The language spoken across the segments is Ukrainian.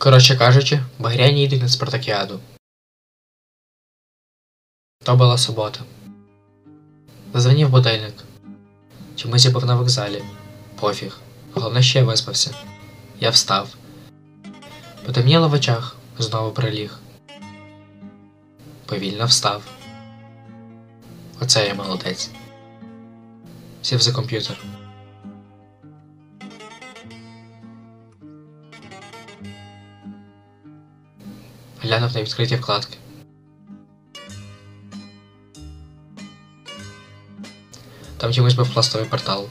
Коротше кажучи, багряні йдуть на спартакіаду. То була субота. Зазвонів будильник. Чомусь я був на вокзалі. Пофіг. Головне, що я виспався. Я встав. Потемніло в очах, знову приліг. Повільно встав. Оце я молодець. Сів за комп'ютер. Глянув на відкриті вкладки. Там чомусь був пластовий портал.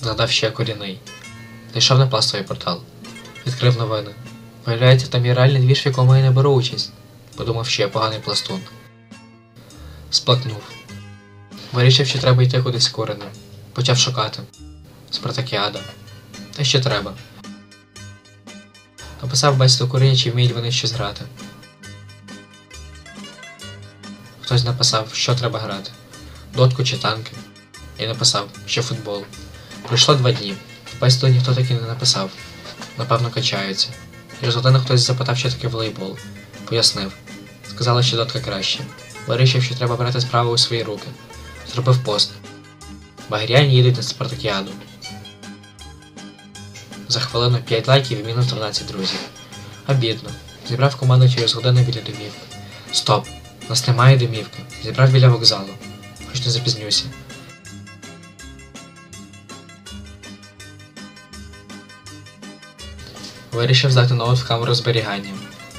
Згадав ще корінний. Зайшов на пластовий портал. Відкрив новини. Виявляється, там є реальний двіж, в якому я не беру участь. Подумав, що я поганий пластун. Сплакнув. Вирішив, що треба йти кудись коренем. Почав шукати. Спартакіада. Та що треба. Написав бесіду куріння, чи вміють вони щось грати. Хтось написав, що треба грати. Дотку чи танки. І написав, що футбол. Пройшло два дні. Бесіду ніхто таки не написав. Напевно, качаються. Через годину хтось запитав, що таке волейбол. Пояснив. Сказали, що дотка краще. Вирішив, що треба брати справу у свої руки. Зробив пост. Багряні їдуть на спартакіаду. За хвилину 5 лайків і мінус 12 друзів. Обідно. Зібрав команду через годину біля домівки. Стоп! Нас немає домівки. Зібрав біля вокзалу. Хоч не запізнюся. Вирішив здати ноут в камеру зберігання.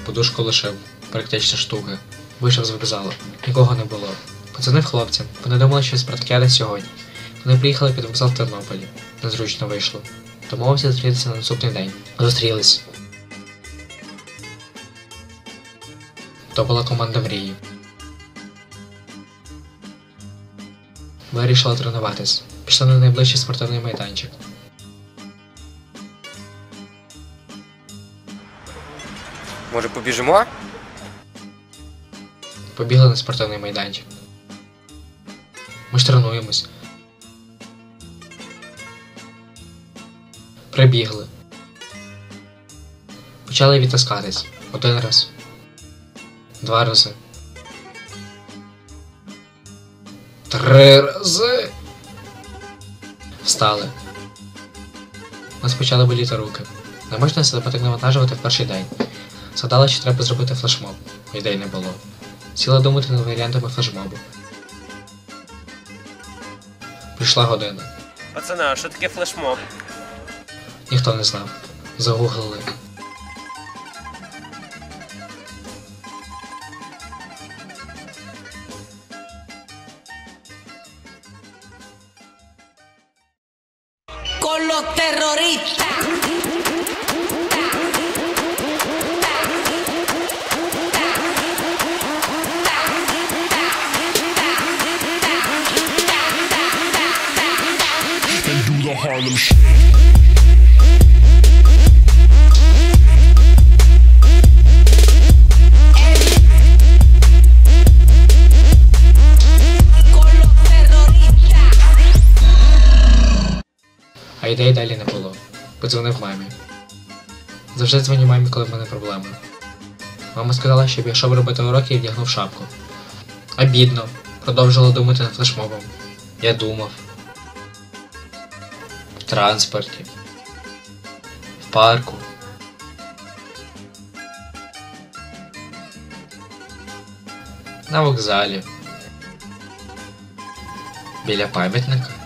Подушку лишив. Практична штука. Вийшов з вокзалу. Нікого не було. Подзвонив хлопцям. Вони думали, що спартакіада сьогодні. Вони приїхали під вокзал в Тернополі. Незручно вийшло. Домовився зустрітися на наступний день. Зустрілись. То була команда мрії. Вирішила тренуватись. Пішла на найближчий спортивний майданчик. Може побіжимо? Побігли на спортивний майданчик. Ми ж тренуємось. Прибігли. Почали відтискатись. Один раз. Два рази. Три рази. Встали. Нас почали боліти руки. Не можна себе так навантажувати в перший день. Згадала, що треба зробити флешмоб. Ідей не було. Сіла думати над варіантами флешмобу. Прийшла година. Пацани, а що таке флешмоб? Ніхто не знав. Загуглили. con los terroristas. and do the Harlem Shake. А ідей далі не було. Подзвонив мамі. Завжди дзвоню мамі, коли в мене проблеми. Мама сказала, щоб я йшов робити уроки і вдягнув шапку. А бідно. Продовжила думати над флешмобом. Я думав. В транспорті. В парку. На вокзалі. Біля пам'ятника.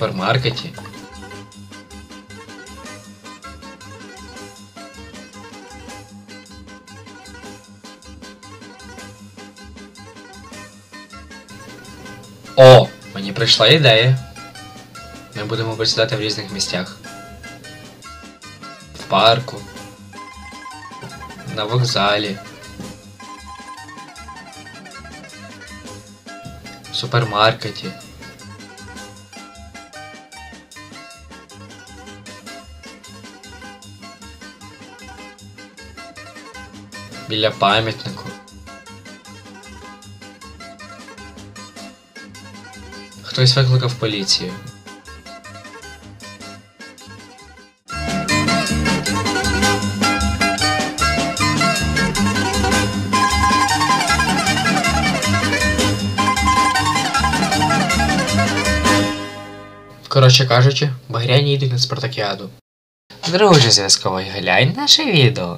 супермаркеті. О! Мені прийшла ідея. Ми будемо посідати в різних місцях. В парку. На вокзалі. В супермаркеті. Біля пам'ятнику. Хтось викликав поліцію. Коротше кажучи, багряні йдуть на спартакіаду. Друже зв'язковий, глянь наше відео.